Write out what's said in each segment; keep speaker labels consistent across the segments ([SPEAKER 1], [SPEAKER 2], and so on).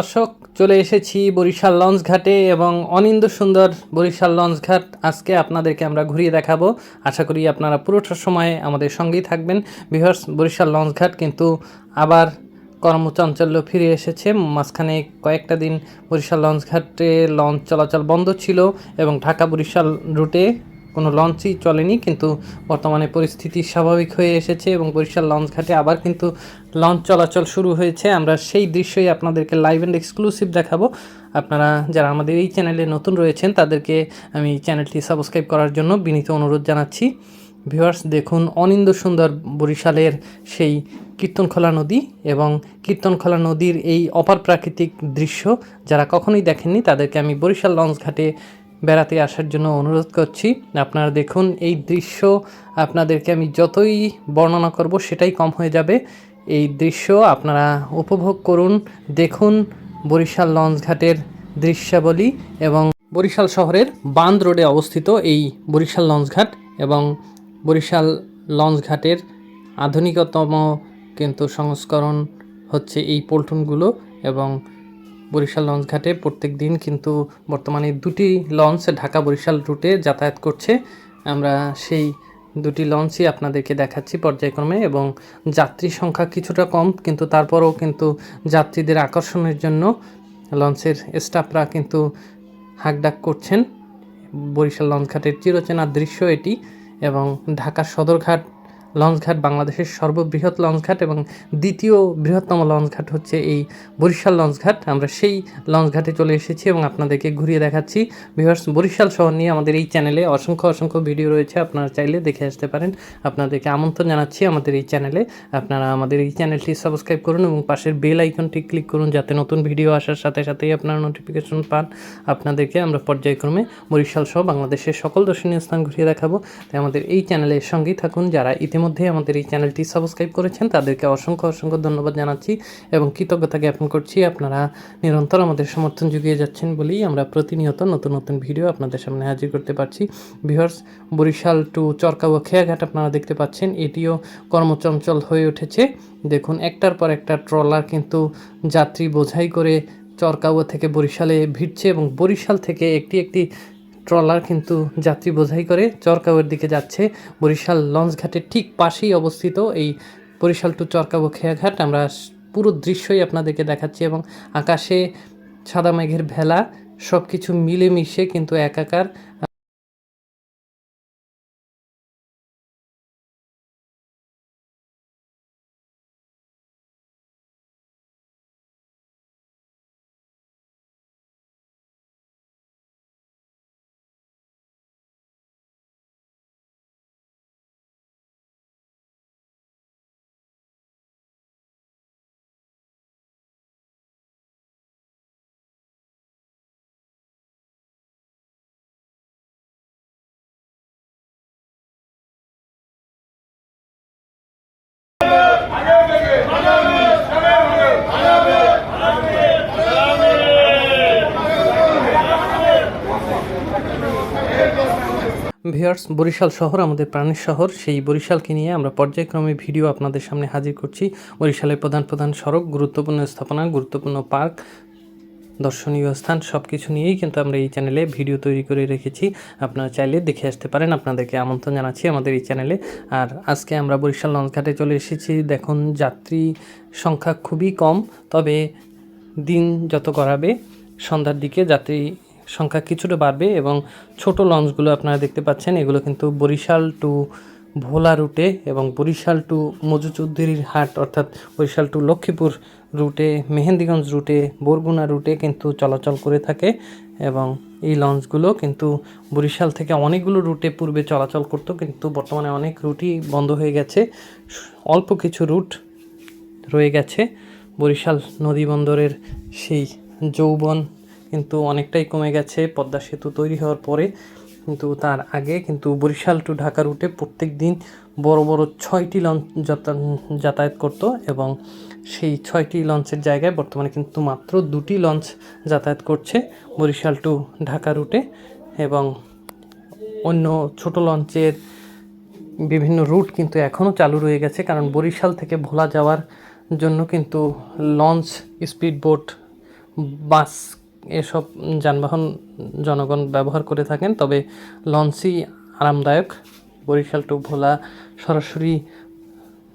[SPEAKER 1] দর্শক, চলে এসেছি বরিশাল লঞ্চ ঘাটে এবং অনিন্দ সুন্দর বরিশাল লঞ্চ ঘাট আজকে আপনাদেরকে আমরা ঘুরিয়ে দেখাবো। আশা করি আপনারা পুরোটা সময় আমাদের সঙ্গেই থাকবেন। বিহার্স বরিশাল লঞ্চ ঘাট কিন্তু আবার কর্মচাঞ্চল্য ফিরে এসেছে। মাঝখানে কয়েকটা দিন বরিশাল লঞ্চ ঘাটে লঞ্চ চলাচল বন্ধ ছিল এবং ঢাকা বরিশাল রুটে কোনো লঞ্চই চলেনি, কিন্তু বর্তমানে পরিস্থিতি স্বাভাবিক হয়ে এসেছে এবং বরিশাল লঞ্চ ঘাটে আবার কিন্তু লঞ্চ চলাচল শুরু হয়েছে। আমরা সেই দৃশ্যই আপনাদেরকে লাইভ অ্যান্ড এক্সক্লুসিভ দেখাবো। আপনারা যারা আমাদের এই চ্যানেলে নতুন রয়েছেন, তাদেরকে আমি চ্যানেলটি সাবস্ক্রাইব করার জন্য বিনীত অনুরোধ জানাচ্ছি। ভিউয়ার্স দেখুন অনিন্দ সুন্দর বরিশালের সেই কীর্তনখোলা নদী এবং কীর্তনখোলা নদীর এই অপার প্রাকৃতিক দৃশ্য, যারা কখনোই দেখেননি, তাদেরকে আমি বরিশাল লঞ্চ ঘাটে বেড়াতে আসার জন্য অনুরোধ করছি। আপনারা দেখুন, এই দৃশ্য আপনাদেরকে আমি যতই বর্ণনা করব সেটাই কম হয়ে যাবে। এই দৃশ্য আপনারা উপভোগ করুন, দেখুন বরিশাল লঞ্চ ঘাটের দৃশ্যাবলী এবং বরিশাল শহরের বান্দ রোডে অবস্থিত এই বরিশাল লঞ্চ ঘাট এবং বরিশাল লঞ্চ ঘাটের আধুনিকতম কিন্তু সংস্করণ হচ্ছে এই পল্টনগুলো এবং বরিশাল লঞ্চ ঘাটে প্রত্যেক দিন কিন্তু বর্তমানে দুটি লঞ্চ ঢাকা বরিশাল রুটে যাতায়াত করছে। আমরা সেই দুটি লঞ্চই আপনাদেরকে দেখাচ্ছি পর্যায়ক্রমে এবং যাত্রী সংখ্যা কিছুটা কম, কিন্তু তারপরেও কিন্তু যাত্রীদের আকর্ষণের জন্য লঞ্চের স্টাফরা কিন্তু হাকডাক করছেন। বরিশাল লঞ্চ ঘাটের চিরচেনা দৃশ্য এটি এবং ঢাকার সদরঘাট লঞ্চঘাট বাংলাদেশের সর্ববৃহৎ লঞ্চঘাট এবং দ্বিতীয় বৃহত্তম লঞ্চঘাট হচ্ছে এই বরিশাল লঞ্চঘাট। আমরা সেই লঞ্চঘাটে চলে এসেছি এবং আপনাদেরকে ঘুরিয়ে দেখাচ্ছি। বিহার্স বরিশাল শহর নিয়ে আমাদের এই চ্যানেলে অসংখ্য অসংখ্য ভিডিও রয়েছে। আপনারা চাইলে দেখে আসতে পারেন। আপনাদেরকে আমন্ত্রণ জানাচ্ছি আমাদের এই চ্যানেলে। আপনারা আমাদের এই চ্যানেলটি সাবস্ক্রাইব করুন এবং পাশের বেল আইকনটি ক্লিক করুন যাতে নতুন ভিডিও আসার সাথে সাথেই আপনারা নোটিফিকেশন পান। আপনাদেরকে আমরা পর্যায়ক্রমে বরিশাল সহ বাংলাদেশের সকল দর্শনীয় স্থান ঘুরিয়ে দেখাবো। তাই আমাদের এই চ্যানেলের সঙ্গেই থাকুন। যারা ইতিমধ্যে আমাদের এই চ্যানেলটি সাবস্ক্রাইব করেছেন। তাদেরকে অসংখ্য অসংখ্য ধন্যবাদ জানাচ্ছি এবং কৃতজ্ঞতা জ্ঞাপন করছি। আপনারা নিরন্তর আমাদের সমর্থন জুগিয়ে যাচ্ছেন বলেই আমরা প্রতিনিয়ত নতুন নতুন ভিডিও আপনাদের সামনে হাজির করতে পারছি। ভিউয়ার্স, বরিশাল টু চরকাও খেয়াঘাট আপনারা দেখতে পাচ্ছেন। এটিও কর্মচঞ্চল হয়ে উঠেছে। দেখুন, একটার পর একটা ট্রলার কিন্তু যাত্রী বোঝাই করে চরকাও থেকে বরিশালে ভিড়ছে এবং বরিশাল থেকে একটি একটি ট্রলার কিন্তু যাত্রী বোঝাই করে চরকাওয়ের দিকে যাচ্ছে। বরিশাল লঞ্চ ঘাটের ঠিক পাশেই অবস্থিত এই বরিশাল টু চরকাবো খেয়াঘাট। আমরা পুরো দৃশ্যই আপনাদেরকে দেখাচ্ছি এবং আকাশে সাদা মেঘের ভেলা সব কিছু মিলেমিশে কিন্তু একাকার। ভিয়ার্স বরিশাল শহর, আমাদের প্রাণের শহর, সেই বরিশালকে নিয়ে আমরা পর্যায়ক্রমে ভিডিও আপনাদের সামনে হাজির করছি। বরিশালের প্রধান প্রধান সড়ক, গুরুত্বপূর্ণ স্থাপনা, গুরুত্বপূর্ণ পার্ক, দর্শনীয় স্থান সব কিছু নিয়েই কিন্তু আমরা এই চ্যানেলে ভিডিও তৈরি করে রেখেছি। আপনারা চাইলে দেখে আসতে পারেন, আপনাদেরকে আমন্ত্রণ জানাচ্ছি আমাদের এই চ্যানেলে। আর আজকে আমরা বরিশাল লঞ্চঘাটে চলে এসেছি। দেখুন, যাত্রী সংখ্যা খুবই কম, তবে দিন যত গড়াবে, সন্ধ্যার দিকে যাত্রী সংখ্যা কিছুটা বাড়বে এবং ছোট লঞ্চগুলো আপনারা দেখতে পাচ্ছেন। এগুলো কিন্তু বরিশাল টু ভোলা রুটে এবং বরিশাল টু মজুচৌধুরীর হাট, অর্থাৎ বরিশাল টু লক্ষ্মীপুর রুটে, মেহেন্দিগঞ্জ রুটে, বরগুনা রুটে কিন্তু চলাচল করে থাকে এবং এই লঞ্চগুলো কিন্তু বরিশাল থেকে অনেকগুলো রুটে পূর্বে চলাচল করতো, কিন্তু বর্তমানে অনেক রুটই বন্ধ হয়ে গেছে। অল্প কিছু রুট রয়ে গেছে। বরিশাল নদী বন্দরের সেই যৌবন কিন্তু অনেকটাই কমে গেছে। পদ্মা সেতু তৈরি হওয়ার পরে কিন্তু তার আগে কিন্তু বরিশাল টু ঢাকা রুটে প্রত্যেক দিন বড় বড় ছয়টি লঞ্চ যাতা- যাতায়াত করতো এবং সেই ছয়টি লঞ্চের জায়গায় বর্তমানে কিন্তু মাত্র দুটি লঞ্চ যাতায়াত করছে বরিশাল টু ঢাকা রুটে এবং অন্য ছোট লঞ্চের বিভিন্ন রুট কিন্তু এখনও চালু রয়ে গেছে। কারণ বরিশাল থেকে ভোলা যাওয়ার জন্য কিন্তু লঞ্চ স্পিড বোট বাস এসব যানবাহন জনগণ ব্যবহার করে থাকেন। তবে লঞ্চই আরামদায়ক। বরিশাল টু ভোলা সরাসরি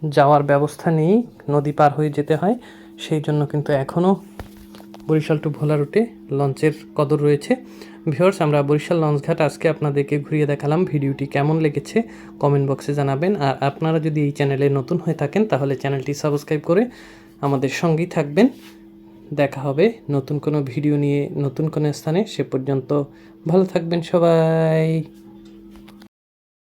[SPEAKER 1] যাওয়ার ব্যবস্থা নেই। নদী পার হয়ে যেতে হয়। সেই জন্য কিন্তু এখনও বরিশাল টু ভোলা রুটে লঞ্চের কদর রয়েছে। ভিউয়ার্স, আমরা বরিশাল লঞ্চঘাট আজকে আপনাদেরকে ঘুরিয়ে দেখালাম। ভিডিওটি কেমন লেগেছে কমেন্ট বক্সে জানাবেন। আর আপনারা যদি এই চ্যানেলে নতুন হয়ে থাকেন, তাহলে চ্যানেলটি সাবস্ক্রাইব করে আমাদের সঙ্গেই থাকবেন। দেখা হবে। নতুন কোনো ভিডিও নিয়ে নতুন কোনো স্থানে সে পর্যন্ত ভালো থাকবেন সবাই।